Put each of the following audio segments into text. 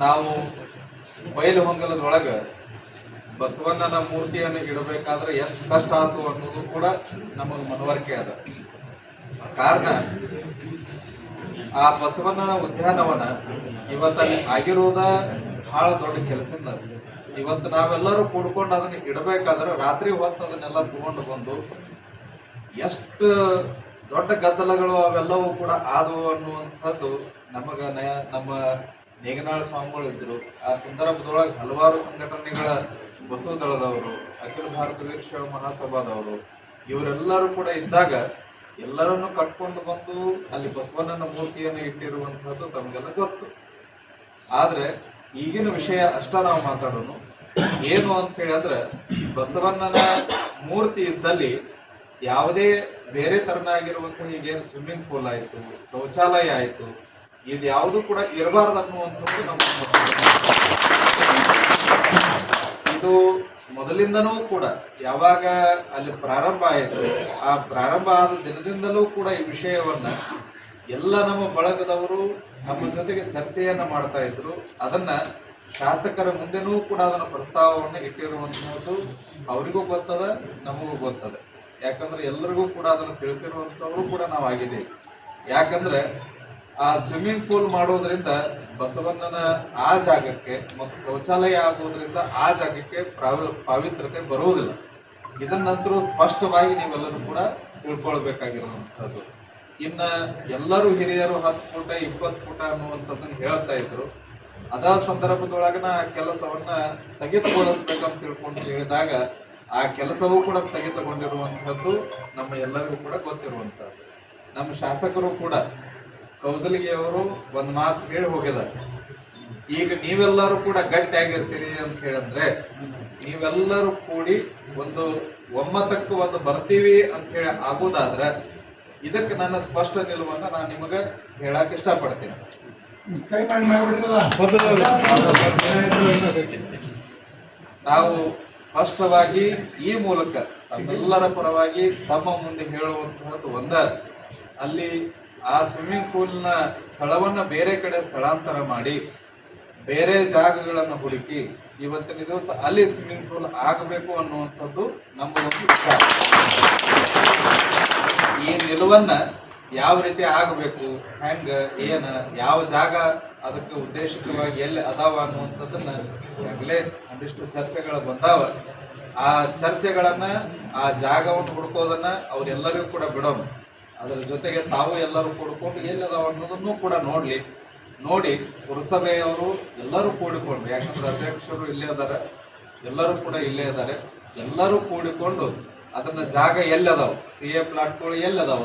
ನಾವು ಬಯಲು ಹೊಂಗಲದೊಳಗ ಬಸವಣ್ಣನ ಮೂರ್ತಿಯನ್ನು ಇಡಬೇಕಾದ್ರೆ ಎಷ್ಟು ಕಷ್ಟ ಆಯ್ತು ಅನ್ನೋದು ಕೂಡ ನಮಗೆ ಮನವರಿಕೆ ಅದ. ಕಾರಣ, ಆ ಬಸವಣ್ಣನ ಉದ್ಯಾನವನ ಇವತ್ತಲ್ಲಿ ಆಗಿರುವುದ ಬಹಳ ದೊಡ್ಡ ಕೆಲಸದಿಂದ ಇವತ್ತು ನಾವೆಲ್ಲರೂ ಕೂಡ್ಕೊಂಡು ಅದನ್ನ ಇಡಬೇಕಾದ್ರೆ ರಾತ್ರಿ ಹೊತ್ತು ಅದನ್ನೆಲ್ಲ ತಗೊಂಡು ಬಂದು ಎಷ್ಟು ದೊಡ್ಡ ಗದ್ದಲಗಳು ಅವೆಲ್ಲವೂ ಕೂಡ ಆದವು ಅನ್ನುವಂಥದ್ದು ನಮಗ ನಮ್ಮ ನೇಗನಾಳ ಸ್ವಾಮಿಗಳು ಇದ್ದರು ಆ ಸಂದರ್ಭದೊಳಗೆ ಹಲವಾರು ಸಂಘಟನೆಗಳ ಬಸವ ದಳದವರು ಅಖಿಲ ಭಾರತ ವೀರಶೈವ ಮಹಾಸಭಾದವರು, ಇವರೆಲ್ಲರೂ ಕೂಡ ಇದ್ದಾಗ ಎಲ್ಲರನ್ನು ಕಟ್ಕೊಂಡು ಬಂದು ಅಲ್ಲಿ ಬಸವಣ್ಣನ ಮೂರ್ತಿಯನ್ನು ಇಟ್ಟಿರುವಂತಹದ್ದು ತಮಗೆಲ್ಲ ಗೊತ್ತು. ಆದರೆ ಈಗಿನ ವಿಷಯ ಅಷ್ಟ ನಾವು ಮಾತಾಡೋಣ ಏನು ಅಂತ ಹೇಳಿದ್ರೆ, ಬಸವಣ್ಣನ ಮೂರ್ತಿ ಇದ್ದಲ್ಲಿ ಯಾವುದೇ ಬೇರೆ ತರನಾಗಿರುವಂತಹ ಈಗೇನು ಸ್ವಿಮ್ಮಿಂಗ್ ಪೂಲ್ ಆಯಿತು, ಶೌಚಾಲಯ ಆಯ್ತು ಇದು ಯಾವುದು ಕೂಡ ಇರಬಾರ್ದು ಅನ್ನುವಂಥದ್ದು ನಮ್ಮ ಇದು ಮೊದಲಿಂದನೂ ಕೂಡ, ಯಾವಾಗ ಅಲ್ಲಿ ಪ್ರಾರಂಭ ಆಯಿತು, ಆ ಪ್ರಾರಂಭ ಆದ ದಿನದಿಂದಲೂ ಕೂಡ ಈ ವಿಷಯವನ್ನ ಎಲ್ಲ ನಮ್ಮ ಬಳಗದವರು ನಮ್ಮ ಜೊತೆಗೆ ಚರ್ಚೆಯನ್ನ ಮಾಡ್ತಾ ಇದ್ರು. ಅದನ್ನ ಶಾಸಕರ ಮುಂದೆನೂ ಕೂಡ ಅದನ್ನ ಪ್ರಸ್ತಾವವನ್ನು ಇಟ್ಟಿರುವಂತಹದ್ದು ಅವರಿಗೂ ಗೊತ್ತದ, ನಮಗೂ ಗೊತ್ತದೆ. ಯಾಕಂದ್ರೆ ಎಲ್ಲರಿಗೂ ಕೂಡ ಅದನ್ನು ತಿಳಿಸಿರುವಂತವರು ಕೂಡ ನಾವು ಆಗಿದ್ದೀವಿ. ಯಾಕಂದ್ರೆ ಆ ಸ್ವಿಮ್ಮಿಂಗ್ ಪೂಲ್ ಮಾಡೋದ್ರಿಂದ ಬಸವಣ್ಣನ ಆ ಜಾಗಕ್ಕೆ ಮತ್ತು ಶೌಚಾಲಯ ಆಗೋದ್ರಿಂದ ಆ ಜಾಗಕ್ಕೆ ಪಾವಿತ್ರತೆ ಬರುವುದಿಲ್ಲ. ಇದನ್ನಂತರೂ ಸ್ಪಷ್ಟವಾಗಿ ನೀವೆಲ್ಲರೂ ಕೂಡ ತಿಳ್ಕೊಳ್ಬೇಕಾಗಿರುವಂಥದ್ದು. ಇನ್ನ ಎಲ್ಲರೂ ಹಿರಿಯರು ಹತ್ತು ಫುಟ ಇಪ್ಪತ್ತು ಫುಟ ಅನ್ನುವಂಥದ್ದನ್ನು ಹೇಳ್ತಾ ಇದ್ರು. ಅದ ಸಂದರ್ಭದೊಳಗನ ಆ ಕೆಲಸವನ್ನ ಸ್ಥಗಿತಗೊಳಿಸ್ಬೇಕಂತ ತಿಳ್ಕೊಂಡು ಹೇಳಿದಾಗ ಆ ಕೆಲಸವೂ ಕೂಡ ಸ್ಥಗಿತಗೊಂಡಿರುವಂಥದ್ದು ನಮ್ಮ ಎಲ್ಲರಿಗೂ ಕೂಡ ಗೊತ್ತಿರುವಂಥದ್ದು. ನಮ್ಮ ಶಾಸಕರು ಕೂಡ ಕೌಸಲಿಗೆ ಅವರು ಒಂದ್ ಮಾತು ಹೇಳಿ ಹೋಗ್ಯದ ಈಗ ನೀವೆಲ್ಲರೂ ಕೂಡ ಗಟ್ಟಿಯಾಗಿರ್ತೀರಿ ಅಂತ ಹೇಳಿದ್ರೆ ನೀವೆಲ್ಲರೂ ಕೂಡಿ ಒಂದು ಒಮ್ಮತಕ್ಕೂ ಒಂದು ಬರ್ತೀವಿ ಅಂತ ಹೇಳಿ ಆಗೋದಾದ್ರೆ ಇದಕ್ಕೆ ನನ್ನ ಸ್ಪಷ್ಟ ನಿಲುವನ್ನು ನಾನು ನಿಮಗೆ ಹೇಳಕ್ ಇಷ್ಟಪಡ್ತೀನಿ. ನಾವು ಸ್ಪಷ್ಟವಾಗಿ ಈ ಮೂಲಕ ತಮ್ಮೆಲ್ಲರ ಪರವಾಗಿ ತಮ್ಮ ಮುಂದೆ ಹೇಳುವಂತಹದ್ದು ಒಂದ. ಅಲ್ಲಿ ಆ ಸ್ವಿಮ್ಮಿಂಗ್ ಪೂಲ್ನ ಸ್ಥಳವನ್ನ ಬೇರೆ ಕಡೆ ಸ್ಥಳಾಂತರ ಮಾಡಿ, ಬೇರೆ ಜಾಗಗಳನ್ನು ಹುಡುಕಿ, ಇವತ್ತಿನ ದಿವಸ ಅಲ್ಲಿ ಸ್ವಿಮ್ಮಿಂಗ್ ಪೂಲ್ ಆಗಬೇಕು ಅನ್ನುವಂಥದ್ದು ನಮ್ಮ ಒಂದು ಈ ನಿಲುವನ್ನ ಯಾವ ರೀತಿ ಆಗಬೇಕು, ಹೆಂಗ, ಏನ, ಯಾವ ಜಾಗ, ಅದಕ್ಕೆ ಉದ್ದೇಶಿತವಾಗಿ ಎಲ್ಲಿ ಅದಾವ ಅನ್ನುವಂಥದ್ದನ್ನ ಈಗಾಗಲೇ ಒಂದಿಷ್ಟು ಚರ್ಚೆಗಳು ಬಂದಾವ. ಆ ಚರ್ಚೆಗಳನ್ನ, ಆ ಜಾಗವನ್ನು ಹುಡುಕೋದನ್ನ ಅವರೆಲ್ಲರಿಗೂ ಕೂಡ ಬಿಡೋಣ. ಅದರ ಜೊತೆಗೆ ತಾವು ಎಲ್ಲರೂ ಕೂಡಿಕೊಂಡು ಅದಾವ ಅನ್ನೋದನ್ನು ಕೂಡ ನೋಡ್ಲಿ. ನೋಡಿ, ಪುರಸಭೆಯವರು ಎಲ್ಲರೂ ಕೂಡಿಕೊಂಡು, ಯಾಕಂದ್ರೆ ಅಧ್ಯಕ್ಷರು ಇಲ್ಲೇ ಇದ್ದಾರೆ, ಎಲ್ಲರೂ ಕೂಡ ಇಲ್ಲೇ ಇದ್ದಾರೆ, ಎಲ್ಲರೂ ಕೂಡಿಕೊಂಡು ಅದನ್ನ ಜಾಗ ಎಲ್ಲದಾವ? ಸಿ ಎ ಪ್ಲಾಟ್ಗಳು ಎಲ್ಲಿ ಅದಾವ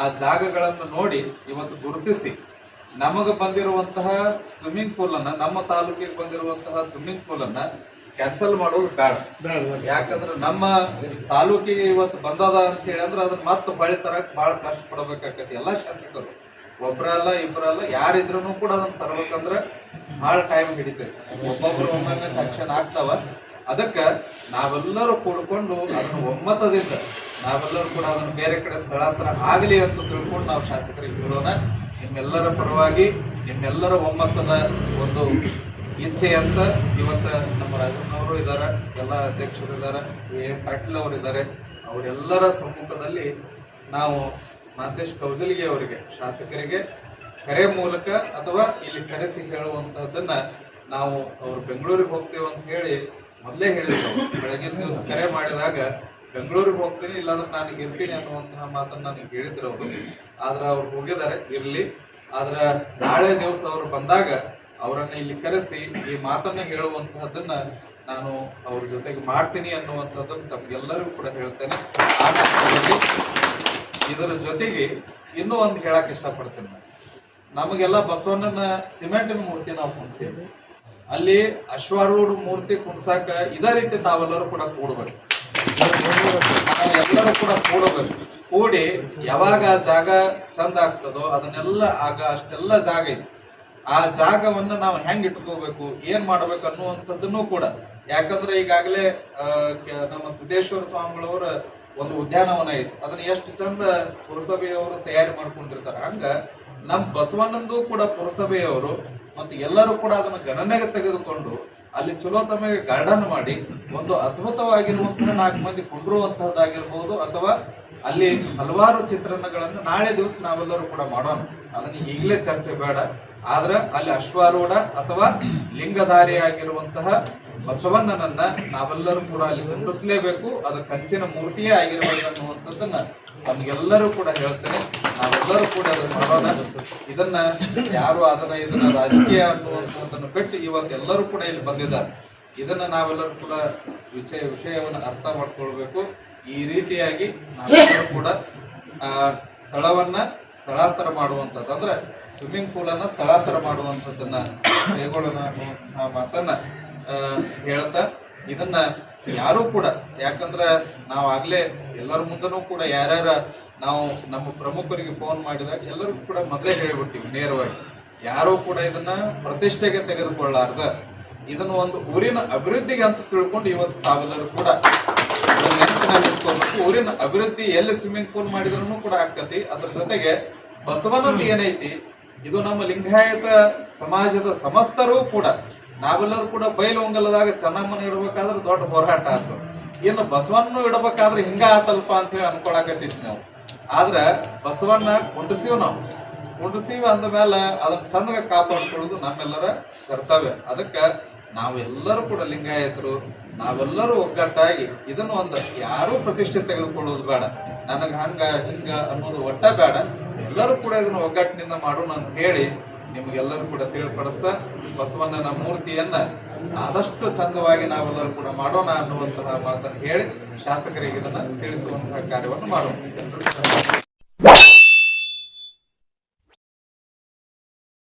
ಆ ಜಾಗಗಳನ್ನು ನೋಡಿ ಇವತ್ತು ಗುರುತಿಸಿ. ನಮಗೆ ಬಂದಿರುವಂತಹ ಸ್ವಿಮ್ಮಿಂಗ್ ಪೂಲ್ ಅನ್ನ, ನಮ್ಮ ತಾಲೂಕಿಗೆ ಬಂದಿರುವಂತಹ ಸ್ವಿಮ್ಮಿಂಗ್ ಪೂಲ್ ಅನ್ನ ಕ್ಯಾನ್ಸಲ್ ಮಾಡೋದು ಬೇಡ. ಯಾಕಂದ್ರೆ ನಮ್ಮ ತಾಲೂಕಿಗೆ ಇವತ್ತು ಬಂದದ ಅಂತ ಹೇಳಿ ಅಂದ್ರೆ ಅದನ್ನ ಮತ್ತೆ ಬಳಿ ತರಕ್ ಬಹಳ ಕಷ್ಟ ಪಡಬೇಕಾಗತ್ತೆ ಎಲ್ಲಾ ಶಾಸಕರು ಒಬ್ರಲ್ಲ ಇಬ್ಬರಲ್ಲ ಯಾರಿದ್ರು ಕೂಡ ಅದನ್ನ ತರ್ಬೇಕಂದ್ರೆ ಬಹಳ ಟೈಮ್ ಹಿಡಿತೈತಿ. ಒಬ್ಬೊಬ್ರು ಒಮ್ಮೊಮ್ಮೆ ಸ್ಯಾಂಕ್ಷನ್ ಆಗ್ತಾವ. ಅದಕ್ಕ ನಾವೆಲ್ಲರೂ ಕೂಡ್ಕೊಂಡು ಅದನ್ನ ಒಮ್ಮತದಿಂದ ನಾವೆಲ್ಲರೂ ಕೂಡ ಅದನ್ನ ಬೇರೆ ಕಡೆ ಸ್ಥಳಾಂತರ ಆಗಲಿ ಅಂತ ತಿಳ್ಕೊಂಡು ನಾವು ಶಾಸಕರಿಗೆ ಬಿಡೋಣ ನಿಮ್ಮೆಲ್ಲರ ಪರವಾಗಿ ನಿಮ್ಮೆಲ್ಲರ ಒಮ್ಮತದ ಒಂದು ಇಚ್ಛೆ ಅಂತ ಇವತ್ತು ನಮ್ಮ ರಾಜಣ್ಣವರು ಇದ್ದಾರೆ, ಎಲ್ಲ ಅಧ್ಯಕ್ಷರು ಇದ್ದಾರೆ, ಎ ಪಾಟೀಲ್ ಅವರು ಇದ್ದಾರೆ. ಅವರೆಲ್ಲರ ಸಮ್ಮುಖದಲ್ಲಿ ನಾವು ಮಾತೇಶ್ ಕೌಜಲಿಗೆ ಅವರಿಗೆ, ಶಾಸಕರಿಗೆ ಕರೆ ಮೂಲಕ ಅಥವಾ ಇಲ್ಲಿ ಕರೆಸಿ ಹೇಳುವಂತಹದ್ದನ್ನ ನಾವು ಅವ್ರು ಬೆಂಗಳೂರಿಗೆ ಹೋಗ್ತೇವೆ ಅಂತ ಹೇಳಿ ಮೊದಲೇ ಹೇಳಿದ್ರು. ಬೆಳಗಿನ ದಿವಸ ಕರೆ ಮಾಡಿದಾಗ ಬೆಂಗಳೂರಿಗೆ ಹೋಗ್ತೀನಿ, ಇಲ್ಲಾಂದ್ರೆ ನಾನು ಇರ್ತೀನಿ ಅನ್ನುವಂತಹ ಮಾತನ್ನು ನನಗೆ ಹೇಳಿದ್ರು ಅವರು. ಆದ್ರೆ ಅವ್ರು ಹೋಗಿದ್ದಾರೆ, ಇರಲಿ. ಆದ್ರೆ ನಾಳೆ ದಿವಸ ಅವರು ಬಂದಾಗ ಅವರನ್ನ ಇಲ್ಲಿ ಕರೆಸಿ ಈ ಮಾತನ್ನ ಹೇಳುವಂತಹದನ್ನ ನಾನು ಅವ್ರ ಜೊತೆಗೆ ಮಾಡ್ತೀನಿ ಅನ್ನುವಂಥದ್ದನ್ನ ತಮ್ಗೆಲ್ಲರಿಗೂ ಕೂಡ ಹೇಳ್ತೇನೆ. ಇದರ ಜೊತೆಗೆ ಇನ್ನೂ ಒಂದು ಹೇಳಕ್ ಇಷ್ಟಪಡ್ತೇನೆ. ನಮಗೆಲ್ಲ ಬಸವಣ್ಣನ ಸಿಮೆಂಟಿನ ಮೂರ್ತಿ ನಾವು ಕುಣಿಸಿದ್ವಿ ಅಲ್ಲಿ ಅಶ್ವಾರೂಢ ಮೂರ್ತಿ ಕುಣಿಸಾಕ ಇದೇ ರೀತಿ ತಾವೆಲ್ಲರೂ ಕೂಡ ಕೂಡ್ಬೇಕು. ನಾವೆಲ್ಲರೂ ಕೂಡ ಕೂಡಬೇಕು. ಕೂಡಿ ಯಾವಾಗ ಜಾಗ ಚಂದ ಆಗ್ತದೋ ಅದನ್ನೆಲ್ಲ ಆಗ ಅಷ್ಟೆಲ್ಲ ಜಾಗ ಇದೆ. ಆ ಜಾಗವನ್ನ ನಾವು ಹೆಂಗ್ ಇಟ್ಕೋಬೇಕು, ಏನ್ ಮಾಡ್ಬೇಕು ಅನ್ನುವಂಥದ್ದನ್ನು ಕೂಡ. ಯಾಕಂದ್ರೆ ಈಗಾಗಲೇ ನಮ್ಮ ಸಿದ್ದೇಶ್ವರ ಸ್ವಾಮಿಗಳವರ ಒಂದು ಉದ್ಯಾನವನ ಐತಿ ಅದನ್ನ ಎಷ್ಟು ಚಂದ ಪುರಸಭೆಯವರು ತಯಾರಿ ಮಾಡ್ಕೊಂಡಿರ್ತಾರೆ. ಹಂಗ ನಮ್ಮ ಬಸವಣ್ಣಂದು ಕೂಡ ಪುರಸಭೆಯವರು ಮತ್ತು ಎಲ್ಲರೂ ಕೂಡ ಅದನ್ನು ಗಣನೆಗೆ ತೆಗೆದುಕೊಂಡು ಅಲ್ಲಿ ಚಲೋ ತಮಗೆ ಗಾರ್ಡನ್ ಮಾಡಿ ಒಂದು ಅದ್ಭುತವಾಗಿರುವಂತಹ ನಾಲ್ಕು ಮಂದಿ ಕೊಂಡಿರುವಂತಹದ್ದಾಗಿರ್ಬಹುದು ಅಥವಾ ಅಲ್ಲಿ ಹಲವಾರು ಚಿತ್ರಣಗಳನ್ನು ನಾಳೆ ದಿವಸ ನಾವೆಲ್ಲರೂ ಕೂಡ ಮಾಡೋಣ. ಅದನ್ನ ಈಗಲೇ ಚರ್ಚೆ ಬೇಡ. ಆದ್ರೆ ಅಲ್ಲಿ ಅಶ್ವಾರೂಢ ಅಥವಾ ಲಿಂಗಧಾರಿಯಾಗಿರುವಂತಹ ಬಸವಣ್ಣನನ್ನ ನಾವೆಲ್ಲರೂ ಕೂಡ ಅಲ್ಲಿ ಕುಂಡ್ರಿಸಲೇಬೇಕು ಅದು ಕಂಚಿನ ಮೂರ್ತಿಯೇ ಆಗಿರಬೇಕು ಅನ್ನುವಂಥದ್ದನ್ನ ನಮ್ಗೆಲ್ಲರೂ ಕೂಡ ಹೇಳ್ತೇನೆ. ನಾವೆಲ್ಲರೂ ಕೂಡ ಅದನ್ನ ಮಾಡೋಣ ಇದನ್ನ ಯಾರು ಅದನ್ನ ಇದನ್ನ ರಾಜಕೀಯ ಅನ್ನುವಂಥದ್ದನ್ನು ಬಿಟ್ಟು ಇವತ್ತೆಲ್ಲರೂ ಕೂಡ ಇಲ್ಲಿ ಬಂದಿದ್ದಾರೆ. ಇದನ್ನ ನಾವೆಲ್ಲರೂ ಕೂಡ ವಿಷಯ ವಿಷಯವನ್ನು ಅರ್ಥ ಮಾಡ್ಕೊಳ್ಬೇಕು. ಈ ರೀತಿಯಾಗಿ ನಾವೆಲ್ಲರೂ ಕೂಡ, ಆ, ಸ್ಥಳವನ್ನ ಸ್ಥಳಾಂತರ ಮಾಡುವಂಥದ್ದು. ಅಂದ್ರೆ ಸ್ವಿಮ್ಮಿಂಗ್ ಪೂಲ್ ಅನ್ನ ಸ್ಥಳಾಂತರ ಮಾಡುವಂಥದ್ದನ್ನು ಕೈಗೊಳ್ಳೋಣ ಆ ಮಾತನ್ನ ಹೇಳ್ತಾ ಇದನ್ನ ಯಾರು ಕೂಡ, ಯಾಕಂದ್ರೆ ನಾವು ಆಗ್ಲೇ ಎಲ್ಲರ ಮುಂದನೂ ಕೂಡ ಯಾರ್ಯಾರ ನಾವು ನಮ್ಮ ಪ್ರಮುಖರಿಗೆ ಫೋನ್ ಮಾಡಿದಾಗ ಎಲ್ಲರಿಗೂ ಕೂಡ ಮೊದಲೇ ಹೇಳಿಬಿಟ್ಟಿವಿ ನೇರವಾಗಿ. ಯಾರು ಕೂಡ ಇದನ್ನ ಪ್ರತಿಷ್ಠೆಗೆ ತೆಗೆದುಕೊಳ್ಳಾರ್ದ. ಇದನ್ನ ಒಂದು ಊರಿನ ಅಭಿವೃದ್ಧಿಗೆ ಅಂತ ತಿಳ್ಕೊಂಡು ಇವತ್ತು ತಾವೆಲ್ಲರೂ ಕೂಡ ಊರಿನ ಅಭಿವೃದ್ಧಿ ಎಲ್ಲಿ ಸ್ವಿಮ್ಮಿಂಗ್ ಪೂಲ್ ಮಾಡಿದ್ರು ಕೂಡ ಆಗ್ತತಿ. ಅದ್ರ ಜೊತೆಗೆ ಬಸವನಲ್ಲಿ ಏನೈತಿ ಇದು ನಮ್ಮ ಲಿಂಗಾಯತ ಸಮಾಜದ ಸಮಸ್ತರೂ ಕೂಡ, ನಾವೆಲ್ಲರೂ ಕೂಡ ಬೈಲೊಂಗಲದಾಗ ಚೆನ್ನಮ್ಮನ ಇಡಬೇಕಾದ್ರೆ ದೊಡ್ಡ ಹೋರಾಟ ಆಯ್ತು ಇನ್ನು ಬಸವಣ್ಣನು ಇಡಬೇಕಾದ್ರೆ ಹಿಂಗ ಆತಲ್ಪ ಅಂತ ಹೇಳಿ ಅನ್ಕೊಳಕತ್ತಿದ್ವಿ ನಾವು. ಆದ್ರ ಬಸವಣ್ಣ ಕುಂಡ್ರಿಸೀವ್ ನಾವು. ಕುಂಡ್ರಿಸೀವಿ ಅಂದ ಮೇಲೆ ಅದನ್ನ ಚಂದಗ ಕಾಪಾಡ್ಕೊಳ್ಳೋದು ನಮ್ಮೆಲ್ಲರ ಕರ್ತವ್ಯ. ಅದಕ್ಕ ನಾವು ಎಲ್ಲರೂ ಕೂಡ ಲಿಂಗಾಯತರು, ನಾವೆಲ್ಲರೂ ಒಗ್ಗಟ್ಟಾಗಿ ಇದನ್ನು ಒಂದು ಯಾರೂ ಪ್ರತಿಷ್ಠೆ ತೆಗೆದುಕೊಳ್ಳೋದು ಬೇಡ. ನನಗೆ ಹಂಗ, ಹಿಂಗ ಅನ್ನೋದು ಒಟ್ಟ ಬೇಡ. ಎಲ್ಲರೂ ಕೂಡ ಇದನ್ನು ಒಗ್ಗಟ್ಟಿನಿಂದ ಮಾಡೋಣ ಅಂತ ಹೇಳಿ ನಿಮ್ಗೆಲ್ಲರೂ ಕೂಡ ತಿಳಿಪಡಿಸ್ತಾ ಬಸವಣ್ಣನ ಮೂರ್ತಿಯನ್ನ ಆದಷ್ಟು ಚಂದವಾಗಿ ನಾವೆಲ್ಲರೂ ಕೂಡ ಮಾಡೋಣ ಅನ್ನುವಂತಹ ಮಾತನ್ನು ಹೇಳಿ ಶಾಸಕರಿಗೆ ಇದನ್ನ ತಿಳಿಸುವಂತಹ ಕಾರ್ಯವನ್ನು ಮಾಡೋಣ.